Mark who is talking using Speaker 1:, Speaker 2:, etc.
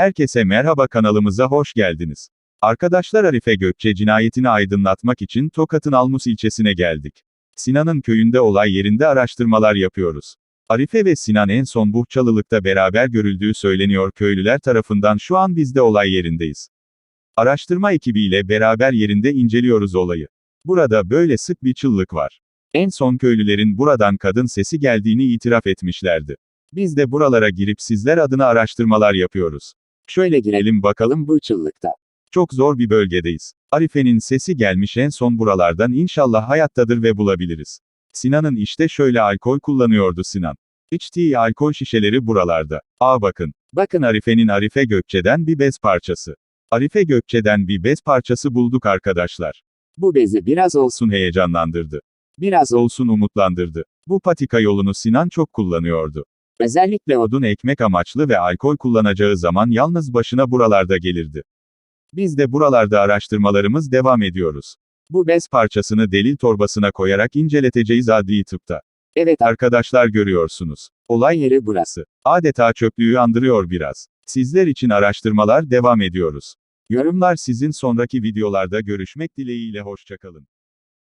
Speaker 1: Herkese merhaba kanalımıza hoş geldiniz. Arkadaşlar Arife Gökçe cinayetini aydınlatmak için Tokat'ın Almus ilçesine geldik. Sinan'ın köyünde olay yerinde araştırmalar yapıyoruz. Arife ve Sinan en son Buhçalılık'ta beraber görüldüğü söyleniyor köylüler tarafından şu an biz de olay yerindeyiz. Araştırma ekibiyle beraber yerinde inceliyoruz olayı. Burada böyle sık bir çıllık var. En son köylülerin buradan kadın sesi geldiğini itiraf etmişlerdi. Biz de buralara girip sizler adına araştırmalar yapıyoruz. Şöyle girelim bakalım bu çıllıkta. Çok zor bir bölgedeyiz. Arife'nin sesi gelmiş en son buralardan inşallah hayattadır ve bulabiliriz. Sinan'ın işte şöyle alkol kullanıyordu Sinan. İçtiği alkol şişeleri buralarda. Aa bakın. Bakın Arife'nin Arife Gökçe'den bir bez parçası. Arife Gökçe'den bir bez parçası bulduk arkadaşlar. Bu bezi biraz olsun heyecanlandırdı. Biraz olsun umutlandırdı. Bu patika yolunu Sinan çok kullanıyordu. Özellikle odun ekmek amaçlı ve alkol kullanacağı zaman yalnız başına buralarda gelirdi. Biz de buralarda araştırmalarımız devam ediyoruz. Bu bez parçasını delil torbasına koyarak inceleteceğiz adli tıpta. Evet arkadaşlar görüyorsunuz. Olay yeri burası. Adeta çöplüğü andırıyor biraz. Sizler için araştırmalar devam ediyoruz. Yorumlar sizin sonraki videolarda görüşmek dileğiyle hoşçakalın.